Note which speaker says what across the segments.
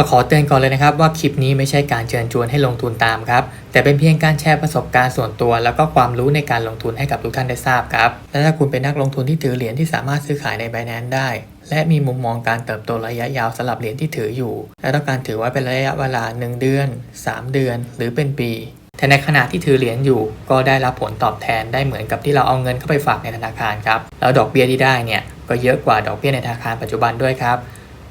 Speaker 1: ก็ขอเตือนก่อนเลยนะครับว่าคลิปนี้ไม่ใช่การเชิญชวนให้ลงทุนตามครับ แต่เป็นเพียงการแชร์ประสบการณ์ส่วนตัว แล้วก็ความรู้ในการลงทุนให้กับทุกท่านได้ทราบครับ และถ้าคุณเป็นนักลงทุนที่ถือเหรียญที่สามารถซื้อขายใน Binance ได้ และมีมุมมองการเติบโตระยะยาวสำหรับเหรียญที่ถืออยู่ และต้องการถือไว้เป็นระยะเวลา 1 เดือน 3 เดือน หรือเป็นปีแต่ในขณะที่ถือเหรียญอยู่ก็ได้รับผลตอบแทนได้เหมือนกับที่เราเอาเงินเข้าไปฝากในธนาคารครับแล้วดอกเบี้ยที่ได้เนี่ยก็เยอะกว่าดอกเบี้ยในธนาคารปัจจุบันด้วยครับ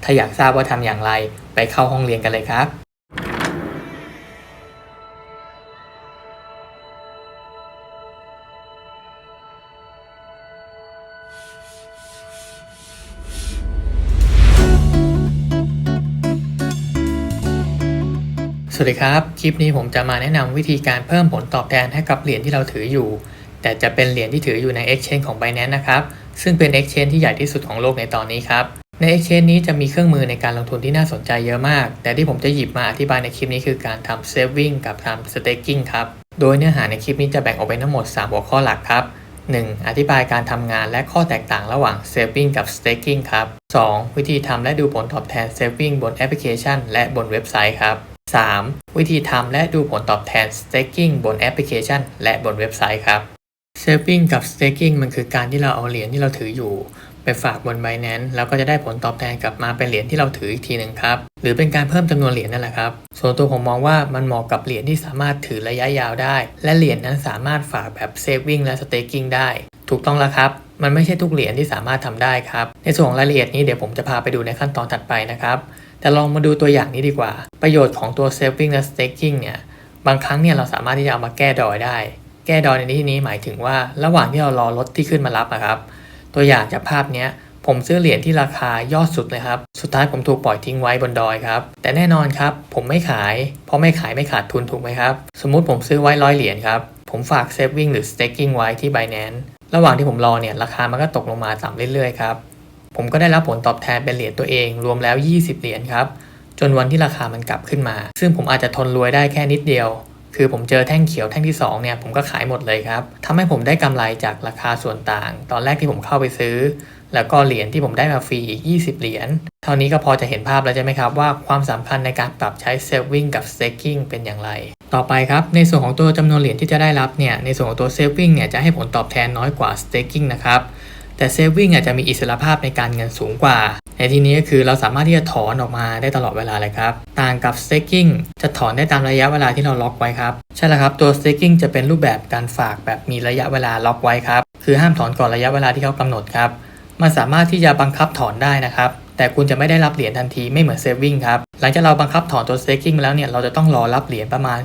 Speaker 1: ถ้าอยากทราบว่าทำอย่างไร ไปเข้าห้องเรียนกันเลยครับ สวัสดีครับ คลิปนี้ผมจะมาแนะนำวิธีการเพิ่มผลตอบแทนให้กับเหรียญที่เราถืออยู่ แต่จะเป็นเหรียญที่ถืออยู่ใน Exchange ของ Binance นะครับ ซึ่งเป็น Exchange ที่ใหญ่ที่สุดของโลกในตอนนี้ครับ ใน Exchange นี้จะมีเครื่องมือในการลงทุนที่น่าสนใจเยอะมาก แต่ที่ผมจะหยิบมาอธิบายในคลิปนี้คือการทำ Saving กับทำ Staking ครับ โดยเนื้อหาในคลิปนี้จะแบ่งออกเป็นทั้งหมด 3 หัวข้อหลักครับ 1. อธิบายการทำงานและข้อแตกต่างระหว่าง Saving กับ Staking ครับ 2. วิธีทำและดูผลตอบแทน Saving บนแอปพลิเคชัน และบนเว็บไซต์ครับ 3. วิธีทำและดูผลตอบแทน Staking บนแอปพลิเคชัน และบนเว็บไซต์ครับ Saving กับ Staking มันคือการที่เราเอาเหรียญที่เราถืออยู่ ไปฝากบน Binance แล้วก็จะได้ผลตอบแทนกลับมาเป็นเหรียญที่เราถืออีกทีหนึ่งครับหรือเป็นการเพิ่มจำนวนเหรียญนั่นแหละครับ ส่วนตัวผมมองว่ามันเหมาะกับเหรียญที่สามารถถือระยะยาวได้ และเหรียญนั้นสามารถฝากแบบ Saving และ Staking ได้ ถูกต้องแล้วครับมันไม่ใช่ทุกเหรียญที่สามารถทำได้ครับ ในส่วนรายละเอียดนี้เดี๋ยวผมจะพาไปดูในขั้นตอนถัดไปนะครับ แต่ลองมาดูตัวอย่างนี้ดีกว่า ประโยชน์ของตัว saving และ staking เนี่ย บางครั้งเนี่ยเราสามารถที่จะเอามาแก้ดอยได้ แก้ดอยในที่นี้หมายถึงว่า ระหว่างที่เรารอรถที่ขึ้นมารับอะครับ ตัวอย่างจากภาพเนี้ยผมซื้อเหรียญที่ราคายอดสุดเลยครับ สุดท้ายผมถูกปล่อยทิ้งไว้บนดอยครับ แต่แน่นอนครับ ผมไม่ขาย เพราะไม่ขายไม่ขาดทุนถูกไหมครับ สมมุติผมซื้อไว้ร้อยเหรียญครับ ผมฝาก saving หรือ staking ไว้ที่ Binance ระหว่างที่ผมรอเนี่ยราคามันก็ตกลงมาต่ำเรื่อยๆครับ ผมก็ได้รับผลตอบแทนเป็นเหรียญตัวเอง รวมแล้ว 20 เหรียญครับ จนวันที่ราคามันกลับขึ้นมา ซึ่งผมอาจจะทนรวยได้แค่นิดเดียว คือผมเจอแท่งเขียวแท่งที่2เนี่ยผมก็ขายหมดเลยครับทำให้ผมได้กำไรจากราคาส่วนต่าง ตอนแรกที่ผมเข้าไปซื้อ แล้วก็เหรียญที่ผมได้มาฟรีอีก 20 เหรียญเท่านี้ก็พอจะเห็นภาพแล้วใช่ไหมครับว่าความสำคัญในการปรับใช้ saving กับ staking เป็นอย่างไร ต่อไปครับในส่วนของตัวจำนวนเหรียญที่จะได้รับเนี่ยในส่วนของตัว saving เนี่ยจะให้ผลตอบแทนน้อยกว่า staking นะครับแต่ saving อาจจะมีอิสระภาพในการเงินสูงกว่า ในที่นี้ก็คือเราสามารถที่จะถอนออกมาได้ตลอดเวลาเลยครับ ต่างกับ staking จะถอนได้ตามระยะเวลาที่เราล็อกไว้ครับ ใช่แล้วครับ ตัว staking จะเป็นรูปแบบการฝากแบบมีระยะเวลาล็อกไว้ครับ คือห้ามถอนก่อนระยะเวลาที่เขากำหนดครับ มันสามารถที่จะบังคับถอนได้นะครับ แต่คุณจะไม่ได้รับเหรียญทันทีไม่เหมือน saving ครับ หลังจากเราบังคับถอนตัว staking มาแล้วเนี่ยเราจะต้องรอรับเหรียญประมาณ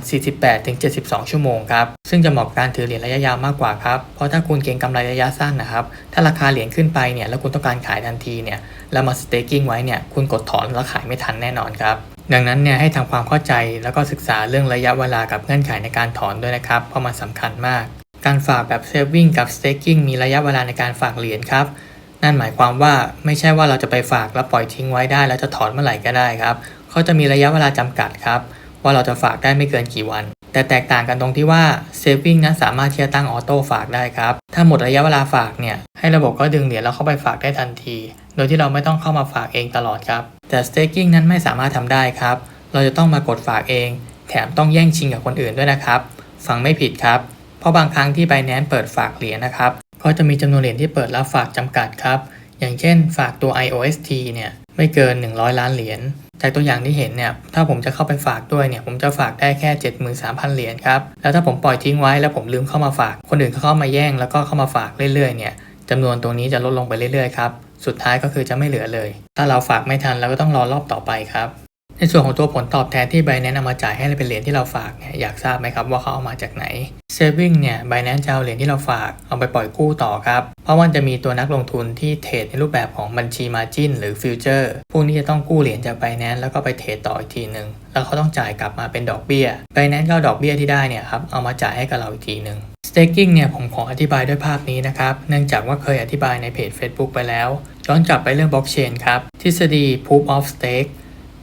Speaker 1: 48-72 ชั่วโมงครับ ซึ่งจะเหมาะกับการถือเหรียญระยะยาวมากกว่าครับ เพราะถ้าคุณเก็งกำไรระยะสั้นนะครับ ถ้าราคาเหรียญขึ้นไปเนี่ยแล้วคุณต้องการขายทันทีเนี่ยแล้วมา staking ไว้เนี่ยคุณกดถอนแล้วขายไม่ทันแน่นอนครับดังนั้นเนี่ยให้ทำความเข้าใจแล้วก็ศึกษาเรื่องระยะเวลากับเงื่อนไขในการถอนด้วยนะครับ เพราะมันสำคัญมาก การฝากแบบ saving กับ staking มีระยะเวลาในการฝากเหรียญครับ นั่นหมายความว่าไม่ใช่ว่าเราจะไปฝากแล้วปล่อยทิ้งไว้ได้ แล้วจะถอนเมื่อไหร่ก็ได้ครับเขาจะมีระยะเวลาจำกัดครับ ว่าเราจะฝากได้ไม่เกินกี่วัน แต่แตกต่างกันตรงที่ว่า saving นั้นสามารถที่จะตั้งออโต้ฝากได้ครับ ถ้าหมดระยะเวลาฝากเนี่ย ให้ระบบก็ดึงเหรียญแล้วเข้าไปฝากได้ทันที โดยที่เราไม่ต้องเข้ามาฝากเองตลอดครับ แต่ staking นั้นไม่สามารถทำได้ครับ เราจะต้องมากดฝากเอง แถมต้องแย่งชิงกับคนอื่นด้วยนะครับ ฟังไม่ผิดครับ เพราะบางครั้งที่ Binance เปิดฝากเหรียญนะครับ ก็จะมีจำนวนเหรียญที่เปิดรับฝากจำกัดครับ อย่างเช่น ฝากตัว IOST เนี่ยไม่เกิน 100 ล้านเหรียญจากตัวอย่างที่เห็นเนี่ยถ้าผมจะเข้าไปฝากด้วยเนี่ยผมจะฝากได้แค่ 73,000 เหรียญครับ แล้วถ้าผมปล่อยทิ้งไว้แล้วผมลืมเข้ามาฝาก คนอื่นเข้ามาแย่งแล้วก็เข้ามาฝากเรื่อยๆเนี่ยจำนวนตรงนี้จะลดลงไปเรื่อยๆครับ สุดท้ายก็คือจะไม่เหลือเลย ถ้าเราฝากไม่ทันเราก็ต้องรอรอบต่อไปครับ ในส่วนของตัวผลตอบแทนที่ Binance นำมาจ่ายให้เป็นเหรียญที่เราฝากเนี่ยอยากทราบไหมครับว่าเขาเอามาจากไหน Saving เนี่ย Binance จะเอาเหรียญที่เราฝากเอาไปปล่อยกู้ต่อครับ เพราะว่าจะมีตัวนักลงทุนที่เทรดในรูปแบบของบัญชี Margin หรือ Future พวกนี้จะต้องกู้เหรียญจาก Binance แล้วก็ไปเทรดต่ออีกทีหนึ่งแล้วเขาต้องจ่ายกลับมาเป็นดอกเบี้ย Binance ก็เอาดอกเบี้ยที่ได้เนี่ยครับเอามาจ่ายให้กับเราอีกทีหนึ่ง Staking เนี่ยผมขออธิบายด้วยภาพนี้นะครับ เนื่องจากว่าเคยอธิบายในเพจ Facebook ไปแล้วย้อนกลับไปเรื่องบล็อกเชนครับ ทฤษฎี Proof of Stake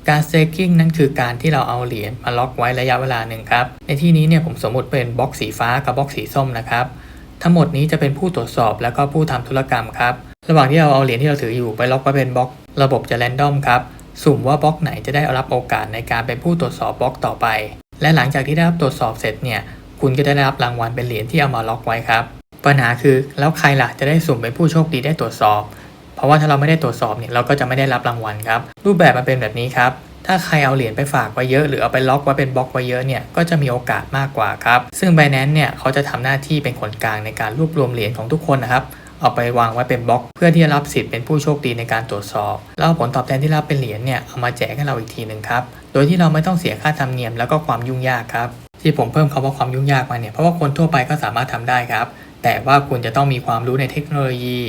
Speaker 1: การ staking นั่นคือการที่เราเอาเหรียญมาล็อกไว้ระยะเวลาหนึ่งครับ ในที่นี้เนี่ยผมสมมติเป็นบล็อกสีฟ้ากับบล็อกสีส้มนะครับ ทั้งหมดนี้จะเป็นผู้ตรวจสอบแล้วก็ผู้ทำธุรกรรมครับ ระหว่างที่เราเอาเหรียญที่เราถืออยู่ไปล็อกไว้เป็นบล็อก ระบบจะแรนดอมครับ สุ่มว่าบล็อกไหนจะได้รับโอกาสในการเป็นผู้ตรวจสอบบล็อกต่อไป และหลังจากที่ได้รับตรวจสอบเสร็จเนี่ย คุณก็จะได้รับรางวัลเป็นเหรียญที่เอามาล็อกไว้ครับ ปัญหาคือแล้วใครล่ะจะได้สุ่มเป็นผู้โชคดีได้ตรวจสอบ เพราะว่าถ้าเราไม่ได้ตรวจสอบเนี่ยเราก็จะไม่ได้รับรางวัลครับ รูปแบบมันเป็นแบบนี้ครับถ้าใครเอาเหรียญไปฝากไว้เยอะ หรือเอาไปล็อกไว้เป็นบล็อกไว้เยอะเนี่ยก็จะมีโอกาสมากกว่าครับซึ่ง Binance เนี่ยเขาจะทำหน้าที่เป็นคนกลางในการรวบรวมเหรียญของทุกคนนะครับเอาไปวางไว้เป็นบล็อก เพื่อที่จะรับสิทธิ์เป็นผู้โชคดีในการตรวจสอบ แล้วผลตอบแทนที่รับเป็นเหรียญเนี่ยเอามาแจกให้เราอีกทีหนึ่งครับโดยที่เราไม่ต้องเสียค่าธรรมเนียมแล้วก็ความยุ่งยากครับที่ผมเพิ่มคำว่าความยุ่งยากมาเนี่ยเพราะว่าคนทั่วไปก็สามารถทำได้ครับแต่ว่าคุณจะต้องมีความรู้ในเทคโนโลยี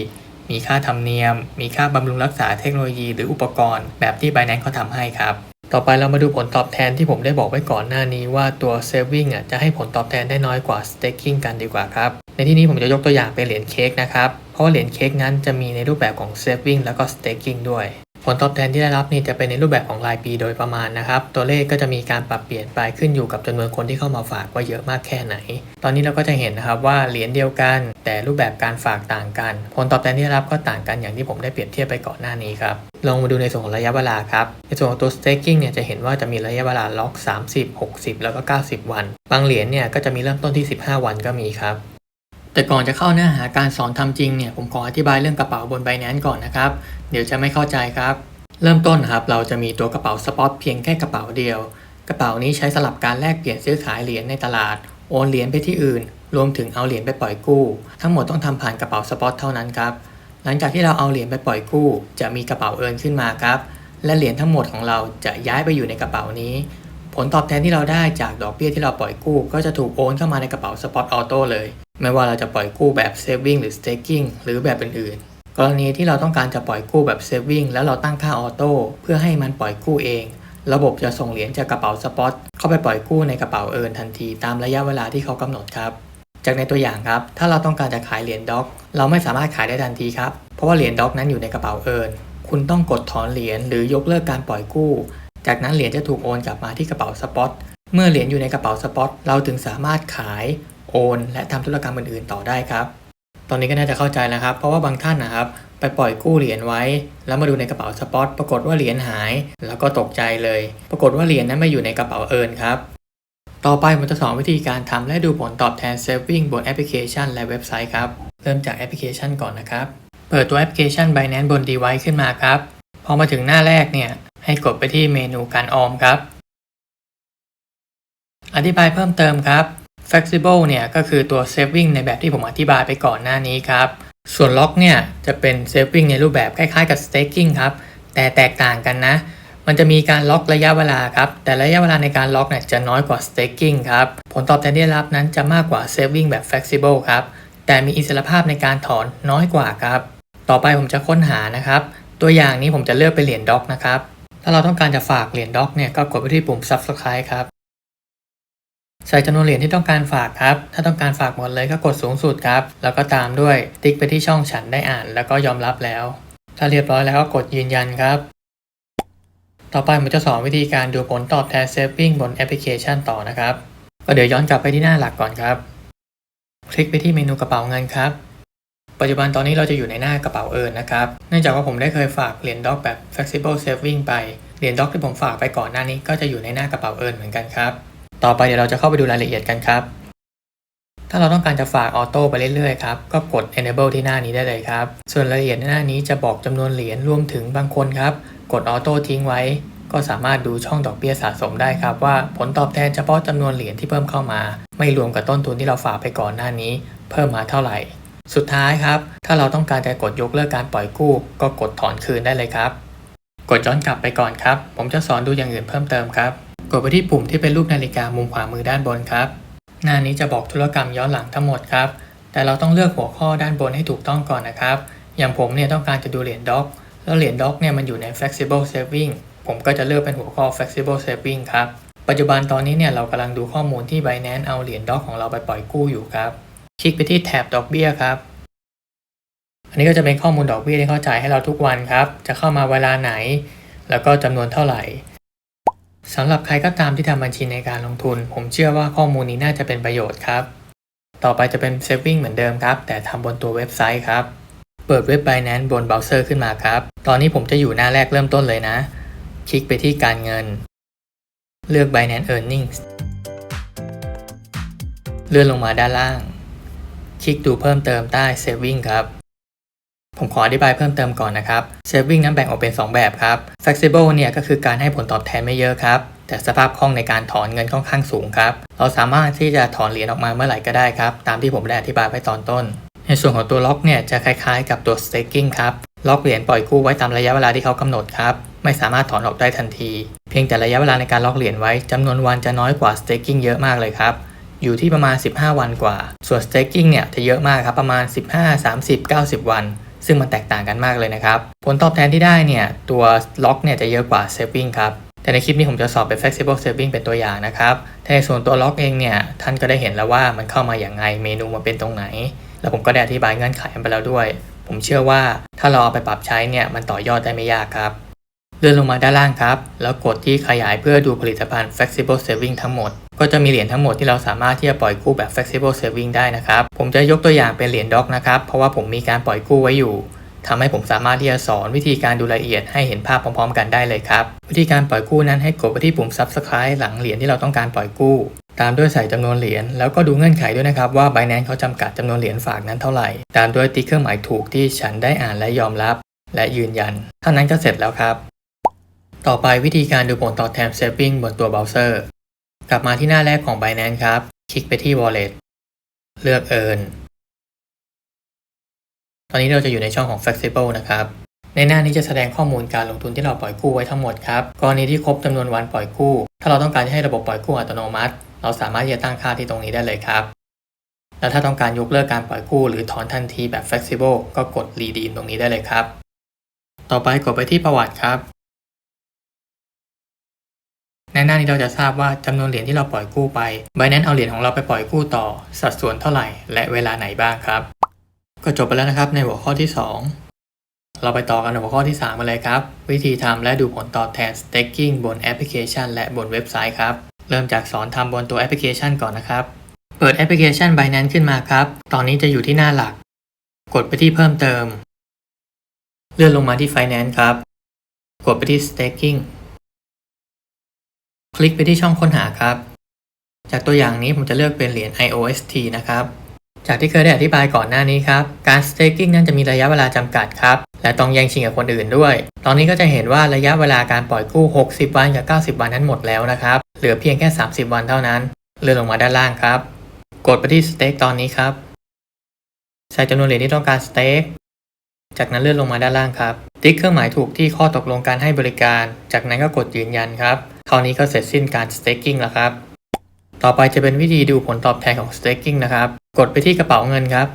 Speaker 1: มีค่าธรรมเนียม มีค่าบำรุงรักษาเทคโนโลยีหรืออุปกรณ์แบบที่ Binance เขาทำให้ครับ ต่อไปเรามาดูผลตอบแทนที่ผมได้บอกไว้ก่อนหน้านี้ว่าตัว saving อะจะให้ผลตอบแทนได้น้อยกว่า staking กันดีกว่าครับ ในที่นี้ผมจะยกตัวอย่างเป็นเหรียญเค้กนะครับ เพราะว่าเหรียญเค้กนั้นจะมีในรูปแบบของ saving แล้วก็ staking ด้วย ผลตอบแทนที่ได้รับนี่จะเป็นในรูปแบบของรายปีโดยประมาณนะครับ ตัวเลขก็จะมีการปรับเปลี่ยนไปขึ้นอยู่กับจำนวนคนที่เข้ามาฝากว่าเยอะมากแค่ไหน ตอนนี้เราก็จะเห็นนะครับว่าเหรียญเดียวกัน แต่รูปแบบการฝากต่างกัน ผลตอบแทนที่ได้รับก็ต่างกันอย่างที่ผมได้เปรียบเทียบไปก่อนหน้านี้ครับลองมาดูในส่วนของระยะเวลาครับ ในส่วนของตัว staking เนี่ยจะเห็นว่าจะมีระยะเวลาล็อก 30 60 แล้วก็ 90 วัน บางเหรียญเนี่ยก็จะมีเริ่มต้นที่ 15 วันก็มีครับ แต่ก่อนจะเข้าเนื้อหาการสอนทำจริงเนี่ยผมขออธิบายเรื่องกระเป๋าบน Binance ก่อนนะครับ เดี๋ยวจะไม่เข้าใจครับ เริ่มต้นครับเราจะมีตัวกระเป๋าสปอตเพียงแค่กระเป๋าเดียว กระเป๋านี้ใช้สลับการแลกเปลี่ยนซื้อขายเหรียญในตลาด โอนเหรียญไปที่อื่น รวมถึงเอาเหรียญไปปล่อยกู้ ทั้งหมดต้องทำผ่านกระเป๋าสปอตเท่านั้นครับ หลังจากที่เราเอาเหรียญไปปล่อยกู้ จะมีกระเป๋าเอิร์นขึ้นมาครับ และเหรียญทั้งหมดของเราจะย้ายไปอยู่ในกระเป๋านี้ ผลตอบแทนที่เราได้จากดอกเบี้ยที่เราปล่อยกู้ ก็จะถูกโอนเข้ามาในกระเป๋าสปอตออโต้เลย ไม่ว่าเราจะปล่อยกู้แบบ saving หรือ staking หรือแบบอื่นๆ กรณีที่เราต้องการจะปล่อยกู้แบบ saving แล้วเราตั้งค่าออโต้เพื่อให้มันปล่อยกู้เอง ระบบจะส่งเหรียญจากกระเป๋าสปอตเข้าไปปล่อยกู้ในกระเป๋าเอิร์นทันทีตามระยะเวลาที่เขากำหนดครับจากในตัวอย่างครับ ถ้าเราต้องการจะขายเหรียญด็อก เราไม่สามารถขายได้ทันทีครับ เพราะว่าเหรียญด็อกนั้นอยู่ในกระเป๋าเอิร์นคุณต้องกดถอนเหรียญหรือยกเลิกการปล่อยกู้ จากนั้นเหรียญจะถูกโอนกลับมาที่กระเป๋าสปอต เมื่อเหรียญอยู่ในกระเป๋าสปอต เราถึงสามารถขาย โอน และทำธุรกรรมอื่นๆ ต่อได้ครับ ตอนนี้ก็น่าจะเข้าใจแล้วครับ เพราะว่าบางท่านนะครับ ไปปล่อยกู้เหรียญไว้ แล้วมาดูในกระเป๋าสปอต ปรากฏว่าเหรียญหาย แล้วก็ตกใจเลย ปรากฏว่าเหรียญนั้นไม่อยู่ในกระเป๋าเอิร์นครับ ต่อไปผมจะสอนวิธีการทำและดูผลตอบแทน Saving บนแอปพลิเคชันและเว็บไซต์ครับ เริ่มจากแอปพลิเคชันก่อนนะครับ เปิดตัวแอปพลิเคชัน Binance บน device ขึ้นมาครับ พอมาถึงหน้าแรกเนี่ย ให้กดไปที่เมนูการออมครับ อธิบายเพิ่มเติมครับ flexible เนี่ยก็คือตัว saving ในแบบที่ผมอธิบายไปก่อนหน้านี้ครับ ส่วน lock เนี่ยจะเป็น saving ในรูปแบบคล้ายๆกับ staking ครับ แต่แตกต่างกันนะ มันจะมีการล็อกระยะเวลาครับ แต่ระยะเวลาในการล็อกเนี่ยจะน้อยกว่า staking ครับ ผลตอบแทนที่ได้รับนั้นจะมากกว่า saving แบบ flexible ครับ แต่มีอิสรภาพในการถอนน้อยกว่าครับ ต่อไปผมจะค้นหานะครับ ตัวอย่างนี้ผมจะเลือกเป็นเหรียญด็อกนะครับ ถ้าเราต้องการจะฝากเหรียญด็อกเนี่ยก็กดไปที่ปุ่ม subscribe ครับ ใส่จำนวนเหรียญที่ต้องการฝากครับ ถ้าต้องการฝากหมดเลยก็กดสูงสุดครับ แล้วก็ตามด้วยติ๊กไปที่ช่องฉันได้อ่าน แล้วก็ยอมรับแล้ว ถ้าเรียบร้อยแล้วก็กดยืนยันครับ ต่อไปผมจะสอนวิธีการดูผลตอบแทน saving บนแอปพลิเคชันต่อนะครับ ก็เดี๋ยวย้อนกลับไปที่หน้าหลักก่อนครับ คลิกไปที่เมนูกระเป๋าเงินครับ ปัจจุบันตอนนี้เราจะอยู่ในหน้ากระเป๋าเอินนะครับ เนื่องจากว่าผมได้เคยฝากเหรียญด็อกแบบ flexible saving ไป เหรียญด็อกที่ผมฝากไปก่อนหน้านี้ ก็จะอยู่ในหน้ากระเป๋าเอินเหมือนกันครับ ต่อไปเดี๋ยวเราจะเข้าไปดูรายละเอียดกันครับ ถ้าเราต้องการจะฝากออโต้ไปเรื่อยๆครับ ก็กด enable ที่หน้านี้ได้เลยครับ ส่วนรายละเอียดในหน้านี้จะบอกจำนวนเหรียญรวมถึงบางคนครับ กดออโต้ทิ้งไว้ ก็สามารถดูช่องดอกเบี้ยสะสมได้ครับ ว่าผลตอบแทนเฉพาะจำนวนเหรียญที่เพิ่มเข้ามา ไม่รวมกับต้นทุนที่เราฝากไปก่อนหน้านี้ เพิ่มมาเท่าไหร่ สุดท้ายครับ ถ้าเราต้องการจะกดยกเลิกการปล่อยกู้ ก็กดถอนคืนได้เลยครับ กดย้อนกลับไปก่อนครับ ผมจะสอนดูอย่างอื่นเพิ่มเติมครับ กดไปที่ปุ่มที่เป็นรูปนาฬิกามุมขวามือด้านบนครับ หน้านี้จะบอกธุรกรรมย้อนหลังทั้งหมดครับ แต่เราต้องเลือกหัวข้อด้านบนให้ถูกต้องก่อนนะครับ อย่างผมเนี่ยต้องการจะดูเหรียญด็อก แล้วเหรียญด็อกเนี่ยมันอยู่ใน flexible saving ผมก็จะเลือกเป็นหัวข้อ flexible saving ครับ ปัจจุบันตอนนี้เนี่ยเรากำลังดูข้อมูลที่ Binance เอาเหรียญด็อกของเราไปปล่อยกู้อยู่ครับ คลิกไปที่แท็บดอกเบี้ยครับอันนี้ก็จะเป็นข้อมูลดอกเบี้ยที่เขาจ่ายให้เราทุกวันครับ จะเข้ามาเวลาไหน แล้วก็จำนวนเท่าไหร่ สำหรับใครก็ตามที่ทำบัญชีในการลงทุน ผมเชื่อว่าข้อมูลนี้น่าจะเป็นประโยชน์ครับ ต่อไปจะเป็น saving เหมือนเดิมครับ แต่ทำบนตัวเว็บไซต์ครับ เปิดเว็บ Binance บนเบราว์เซอร์ขึ้นมาครับ ตอนนี้ผมจะอยู่หน้าแรกเริ่มต้นเลยนะคคลิกไปที่การเงิน เลือก Binance Earnings เลื่อนลงมาด้านล่าง คลิกดูเพิ่มเติมใต้ Saving ครับ ผมขออธิบายเพิ่มเติมก่อนนะครับ Saving นั้นแบ่งออกเป็น 2 แบบครับ Flexible เนี่ยก็คือการให้ผลตอบแทนไม่เยอะครับ แต่สภาพคล่องในการถอนเงินค่อนข้างสูงครับ เราสามารถที่จะถอนเหรียญออกมาเมื่อไหร่ก็ได้ครับ ตามที่ผมได้อธิบายไว้ตอนต้น ในส่วนของตัวล็อกเนี่ยจะคล้ายๆ กับตัว staking ครับล็อกเหรียญปล่อยกู้ไว้ตามระยะเวลาที่เขากำหนดครับ ไม่สามารถถอนออกได้ทันที เพียงแต่ระยะเวลาในการล็อกเหรียญไว้จำนวนวันจะน้อยกว่า staking เยอะมากเลยครับอยู่ที่ประมาณ 15 วันกว่า ส่วน staking เนี่ยจะเยอะมากครับประมาณ 15 30 90 วัน ซึ่งมันแตกต่างกันมากเลยนะครับ ผลตอบแทนที่ได้เนี่ย ตัวล็อกเนี่ยจะเยอะกว่า saving ครับ แต่ในคลิปนี้ผมจะสอบเป็น flexible saving เป็นตัวอย่างนะครับแต่ในส่วนตัวล็อกเองเนี่ย ท่านก็ได้เห็นแล้วว่ามันเข้ามาอย่างไงเมนูมาเป็นตรงไหน แล้วผมก็ได้อธิบายเงื่อนไขมันไปแล้วด้วย ผมเชื่อว่าถ้าเราเอาไปปรับใช้เนี่ยมันต่อยอดได้ไม่ยากครับ เลื่อนลงมาด้านล่างครับ แล้วกดที่ขยายเพื่อดูผลิตภัณฑ์ flexible saving ทั้งหมด ก็จะมีเหรียญทั้งหมดที่เราสามารถที่จะปล่อยกู้แบบ flexible saving ได้นะครับ ผมจะยกตัวอย่างเป็นเหรียญด็อกนะครับ เพราะว่าผมมีการปล่อยกู้ไว้อยู่ทำให้ผมสามารถที่จะสอนวิธีการดูรายละเอียดให้เห็นภาพพร้อมๆ กันได้เลยครับ วิธีการปล่อยกู้นั้นให้กดไปที่ปุ่ม subscribe หลังเหรียญที่เราต้องการปล่อยกู้ ตามด้วยใส่จำนวนเหรียญแล้วก็ดูเงื่อนไขด้วยนะครับว่า Binance เขาจำกัดจำนวนเหรียญฝากนั้นเท่าไหร่ ตามด้วยติ๊กเครื่องหมายถูกที่ฉันได้อ่านและยอมรับ และยืนยันเท่านั้นก็เสร็จแล้วครับ ต่อไปวิธีการดูผลตอบแทน saving บนตัวเบราว์เซอร์ กลับมาที่หน้าแรกของ Binance ครับ คลิกไปที่ wallet เลือก earn ตอนนี้เราจะอยู่ในช่องของ flexible นะครับ ในหน้านี้จะแสดงข้อมูลการลงทุนที่เราปล่อยกู้ไว้ทั้งหมดครับ กรณีที่ครบจำนวนวันปล่อยกู้ ถ้าเราต้องการจะให้ระบบปล่อยกู้อัตโนมัติ เราสามารถที่จะตั้งค่าที่ตรงนี้ได้เลยครับ แล้วถ้าต้องการยกเลิกการปล่อยกู้ หรือถอนทันทีแบบ flexible ก็กด redeem ตรงนี้ได้เลยครับ ต่อไปกดไปที่ประวัติครับ ในหน้านี้เราจะทราบว่าจำนวนเหรียญที่เราปล่อยกู้ไป Binance เอาเหรียญของเราไปปล่อยกู้ต่อ สัดส่วนเท่าไหร่ และเวลาไหนบ้างครับ ก็จบไปแล้วนะครับในหัวข้อที่ 2 เราไปต่อกันในหัวข้อที่3กันเลยครับ วิธีทำและดูผลตอบแทน staking บนแอปพลิเคชัน และบนเว็บไซต์ครับเริ่มจากสอนทำบนตัวแอปพลิเคชันก่อนนะครับเปิดแอปพลิเคชัน Binance ขึ้นมาครับ ตอนนี้จะอยู่ที่หน้าหลัก กดไปที่เพิ่มเติม เลื่อนลงมาที่ Finance ครับ กดไปที่ staking คลิกไปที่ช่องค้นหาครับ จากตัวอย่างนี้ผมจะเลือกเป็นเหรียญ IOST นะครับ จากที่เคยได้อธิบายก่อนหน้านี้ครับ การ staking นั้นจะมีระยะเวลาจำกัดครับ และต้องแย่งชิงกับคนอื่นด้วย ตอนนี้ก็จะเห็นว่าระยะเวลาการปล่อยกู้ 60 วันกับ 90 วันนั้นหมดแล้วนะครับ เหลือเพียงแค่ 30 วันเท่านั้น เลื่อนลงมาด้านล่างครับ กดไปที่ stake ตอนนี้ครับ ใส่จำนวนเหรียญที่ต้องการ stake จากนั้นเลื่อนลงมาด้านล่างครับ ติ๊กเครื่องหมายถูกที่ข้อตกลงการให้บริการ จากนั้นก็กดยืนยันครับ คราวนี้ก็เสร็จสิ้นการ staking แล้วครับ ต่อไปจะเป็นวิธีดูผลตอบแทนของ staking นะครับ กดไปที่กระเป๋าเงินครับ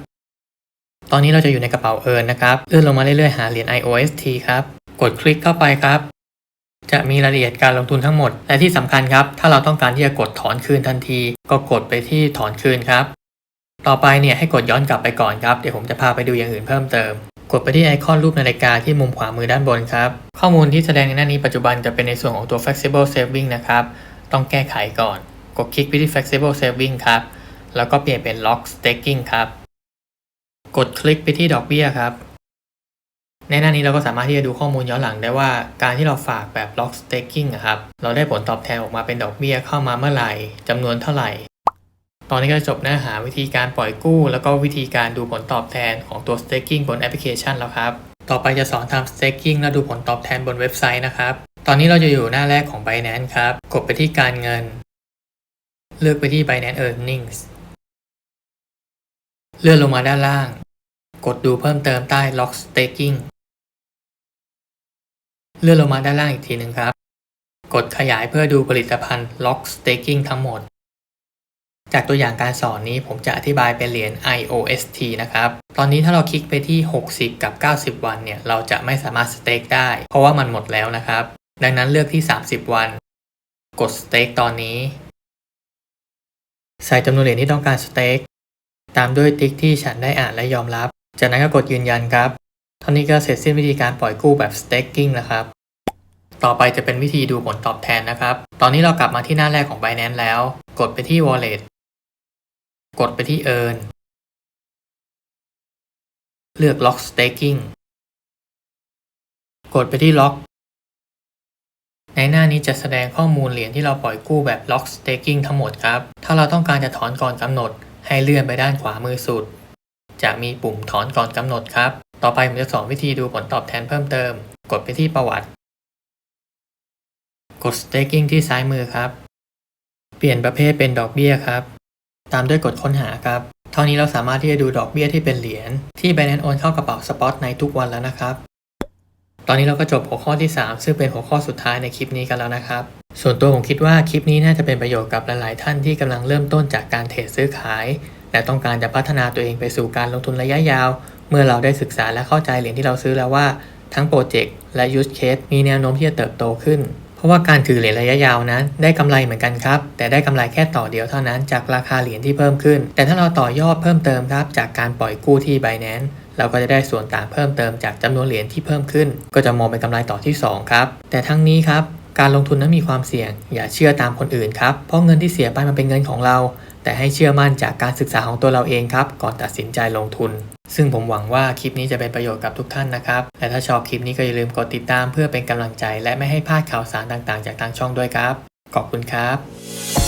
Speaker 1: ตอนนี้เราจะอยู่ในกระเป๋าเอิร์นนะครับ เลื่อนลงมาเรื่อยๆ หาเหรียญ IOST ครับ กดคลิกเข้าไปครับ จะมีรายละเอียดการลงทุนทั้งหมด และที่สำคัญครับ ถ้าเราต้องการที่จะกดถอนคืนทันที ก็กดไปที่ถอนคืนครับ ต่อไปเนี่ยให้กดย้อนกลับไปก่อนครับ เดี๋ยวผมจะพาไปดูอย่างอื่นเพิ่มเติม กดไปที่ไอคอนรูปนาฬิกาที่มุมขวามือด้านบนครับ ข้อมูลที่แสดงในหน้านี้ปัจจุบันจะเป็นในส่วนของตัว flexible saving นะครับ ต้องแก้ไขก่อน กดคลิกไปที่ flexible saving ครับ แล้วก็เปลี่ยนเป็น lock staking ครับ กดคลิกไปที่ดอกเบี้ยครับ ในหน้านี้เราก็สามารถที่จะดูข้อมูลย้อนหลังได้ว่าการที่เราฝากแบบ lock staking อะครับ เราได้ผลตอบแทนออกมาเป็นดอกเบี้ยเข้ามาเมื่อไหร่จำนวนเท่าไหร่ ตอนนี้ก็จบเนื้อหาวิธีการปล่อยกู้ แล้วก็วิธีการดูผลตอบแทนของตัว staking บนแอปพลิเคชันแล้วครับ ต่อไปจะสอนทำ staking และดูผลตอบแทนบนเว็บไซต์นะครับ ตอนนี้เราจะอยู่หน้าแรกของ Binance ครับ กดไปที่การเงิน เลือกไปที่ Binance Earnings เลื่อนลงมาด้านล่าง กดดูเพิ่มเติมใต้ Lock Staking เลื่อนลงมาด้านล่างอีกทีหนึ่งครับ กดขยายเพื่อดูผลิตภัณฑ์ Lock Staking ทั้งหมด จากตัวอย่างการสอนนี้ผมจะอธิบายเป็นเหรียญ IOST นะครับ ตอนนี้ถ้าเราคลิกไปที่ 60 กับ 90 วันเนี่ย เราจะไม่สามารถสเต็กได้ เพราะว่ามันหมดแล้วนะครับ ดังนั้นเลือกที่ 30 วัน กดสเต็กตอนนี้ ใส่จำนวนเหรียญที่ต้องการสเต็ก ตามด้วยติ๊กที่ฉันได้อ่านและยอมรับ จากนั้นก็กดยืนยันครับ เท่านี้ก็เสร็จสิ้นวิธีการปล่อยกู้แบบ staking นะครับ ต่อไปจะเป็นวิธีดูผลตอบแทนนะครับ ตอนนี้เรากลับมาที่หน้าแรกของ Binance แล้ว กดไปที่ wallet กดไปที่ earn เลือก lock staking กดไปที่ lock ในหน้านี้จะแสดงข้อมูลเหรียญที่เราปล่อยกู้แบบ Lock Staking ทั้งหมดครับ ถ้าเราต้องการจะถอนก่อนกำหนด ให้เลื่อนไปด้านขวามือสุด จะมีปุ่มถอนก่อนกำหนดครับ ต่อไปผมจะสอนวิธีดูผลตอบแทนเพิ่มเติม กดไปที่ประวัติ กด staking ที่ซ้ายมือครับ เปลี่ยนประเภทเป็นดอกเบี้ยครับ ตามด้วยกดค้นหาครับ เท่านี้เราสามารถที่จะดูดอกเบี้ยที่เป็นเหรียญที่ Binance โอนเข้ากระเป๋า Spot ในทุกวันแล้วนะครับ ตอนนี้เราก็จบหัวข้อที่ 3 ซึ่งเป็นหัวข้อสุดท้ายในคลิปนี้กันแล้วนะครับ ส่วนตัวผมคิดว่าคลิปนี้น่าจะเป็นประโยชน์กับหลาย ๆ ท่านที่กำลังเริ่มต้นจากการเทรดซื้อขาย และต้องการจะพัฒนาตัวเองไปสู่การลงทุนระยะยาว เมื่อเราได้ศึกษาและเข้าใจเหรียญที่เราซื้อแล้วว่า ทั้งโปรเจกต์และยูสเคสมีแนวโน้มที่จะเติบโตขึ้น เพราะว่าการถือเหรียญระยะยาวนั้น ได้กำไรเหมือนกันครับ แต่ได้กำไรแค่ต่อเดียวเท่านั้นจากราคาเหรียญที่เพิ่มขึ้น แต่ถ้าเราต่อยอดเพิ่มเติมครับ จากการปล่อยกู้ที่ Binance เราก็จะได้ส่วนต่างเพิ่มเติมจากจำนวนเหรียญที่เพิ่มขึ้น ก็จะมองเป็นกำไรต่อที่ 2 ครับ แต่ทั้งนี้ครับการลงทุนนั้นมีความเสี่ยง อย่าเชื่อตามคนอื่นครับ เพราะเงินที่เสียไปมันเป็นเงินของเรา แต่ให้เชื่อมั่นจากการศึกษาของตัวเราเองครับ ก่อนตัดสินใจลงทุน ซึ่งผมหวังว่าคลิปนี้จะเป็นประโยชน์กับทุกท่านนะครับ และถ้าชอบคลิปนี้ก็อย่าลืมกดติดตามเพื่อเป็นกำลังใจ และไม่ให้พลาดข่าวสารต่างๆ จากทางช่องด้วยครับ ขอบคุณครับ